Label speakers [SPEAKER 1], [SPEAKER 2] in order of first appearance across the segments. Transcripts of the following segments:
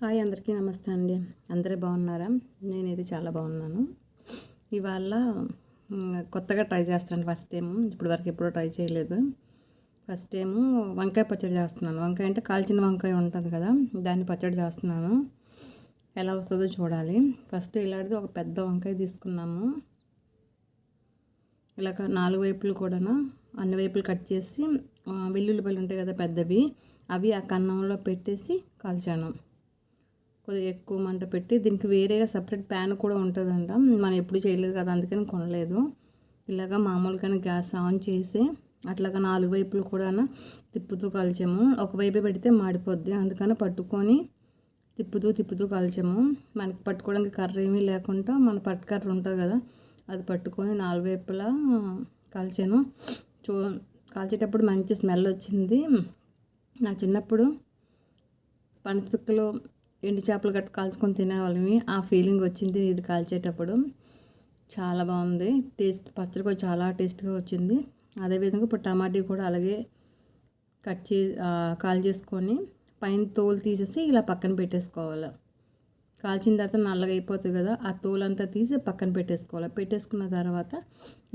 [SPEAKER 1] Hi అందరికీ నమస్తే అండి. అందరూ బాగున్నారా? నేనైతే చాలా బాగున్నాను. ఇవాళ కొత్తగా ట్రై చేస్తాను ఫస్ట్ టైం ఇప్పుడు వరకు ఎప్పుడూ ట్రై చేయలేదు. ఫస్ట్ టైము వంకాయ పచ్చడి చేస్తున్నాను. వంకాయ అంటే కాల్చిన వంకాయ ఉంటుంది కదా దాన్ని పచ్చడి చేస్తున్నాను. ఎలా వస్తుందో చూడాలి. ఫస్ట్ ఇలాంటిది ఒక పెద్ద వంకాయ తీసుకున్నాము. ఇలాగ నాలుగు వైపులు కూడా అన్ని వైపులు కట్ చేసి వెల్లుల్లిపల్లి వెల్లుల్లిపాయలు ఉంటాయి కదా పెద్దవి అవి ఆ కన్నంలో పెట్టేసి కాల్చాను. కొద్దిగా ఎక్కువ మంట పెట్టి దీనికి వేరేగా సపరేట్ ప్యాన్ కూడా ఉంటుందంట. మనం ఎప్పుడు చేయలేదు కదా అందుకని కొనలేదు. ఇలాగ మామూలుగానే గ్యాస్ ఆన్ చేసి అట్లాగా నాలుగు వైపులు కూడా తిప్పుతూ కాల్చాము. ఒకవైపు పెడితే మాడిపోద్ది. అందుకని పట్టుకొని తిప్పుతూ తిప్పుతూ కాల్చాము. మనకి పట్టుకోవడానికి కర్ర ఏమీ లేకుండా మన పట్టుకర్ర ఉంటుంది కదా అది పట్టుకొని నాలుగు వైపులా కాల్చాను. చూ కాల్చేటప్పుడు మంచి స్మెల్ వచ్చింది. నా చిన్నప్పుడు పనసపిక్కలు ఎండు చేపలు గట్ట కాల్చుకొని తినేవాళ్ళమి. ఆ ఫీలింగ్ వచ్చింది ఇది కాల్చేటప్పుడు. చాలా బాగుంది. టేస్ట్ పచ్చడి కూడా చాలా టేస్ట్గా వచ్చింది. అదేవిధంగా ఇప్పుడు టమాటీ కూడా అలాగే కట్ చే కాల్ చేసుకొని పైన తోలు తీసేసి ఇలా పక్కన పెట్టేసుకోవాలి. కాల్చిన తర్వాత నల్లగా అయిపోతుంది కదా ఆ తోలంతా తీసి పక్కన పెట్టేసుకోవాలి. పెట్టేసుకున్న తర్వాత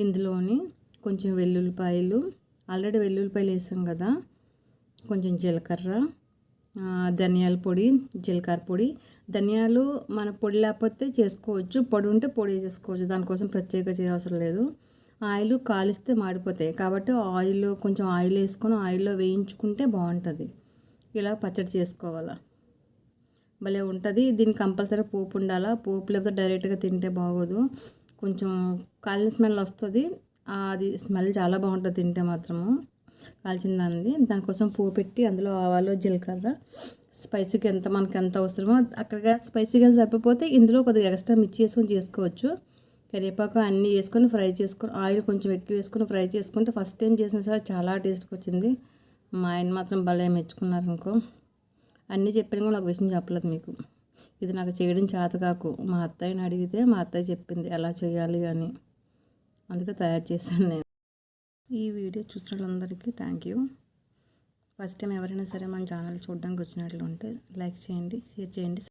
[SPEAKER 1] ఇందులోని కొంచెం వెల్లుల్లిపాయలు ఆల్రెడీ వెల్లుల్లిపాయలు వేసాం కదా కొంచెం జీలకర్ర ధనియాల పొడి జీలకర్ర పొడి. ధనియాలు మన పొడి లేకపోతే చేసుకోవచ్చు. పొడి ఉంటే పొడి వేసేసుకోవచ్చు దానికోసం ప్రత్యేక చేయవసరం లేదు. ఆయిల్ కాలిస్తే మాడిపోతాయి. కాబట్టి ఆయిల్ కొంచెం ఆయిల్ వేసుకొని ఆయిల్లో వేయించుకుంటే బాగుంటుంది. ఇలా పచ్చడి చేసుకోవాలా. భలే ఉంటుంది. దీనికి కంపల్సరీ పోపు ఉండాలా. పోపు లేకపోతే డైరెక్ట్గా తింటే బాగోదు. కొంచెం కాలిన స్మెల్ వస్తుంది. అది స్మెల్ చాలా బాగుంటుంది తింటే మాత్రము. కాల్చిన దానిది దానికోసం పువ్వు పెట్టి అందులో ఆవాలు జీలకర్ర స్పైసీకి ఎంత మనకి ఎంత అవసరమో అక్కడ స్పైసీగా సరిపోతే ఇందులో కొద్దిగా ఎక్స్ట్రా మిర్చి వేసుకొని చేసుకోవచ్చు. కరివేపాకు అన్నీ వేసుకొని ఫ్రై చేసుకొని ఆయిల్ కొంచెం ఎక్కువ వేసుకొని ఫ్రై చేసుకుంటే ఫస్ట్ టైం చేసిన సరే చాలా టేస్ట్కి వచ్చింది. మా ఆయన మాత్రం భలే మెచ్చుకున్నారు అనుకో. అన్నీ చెప్పిన కూడా ఒక విషయం చెప్పలేదు మీకు. ఇది నాకు చేయడం చేత కాకు. మా అత్తయ్యని అడిగితే మా అత్తయ్య చెప్పింది ఎలా చేయాలి అని. అందుకే తయారు చేశాను నేను. ఈ వీడియో చూసిన వాళ్ళందరికీ థ్యాంక్ యూ ఫస్ట్ టైం ఎవరైనా సరే మన ఛానల్ చూడడానికి వచ్చినట్లు ఉంటే లైక్ చేయండి షేర్ చేయండి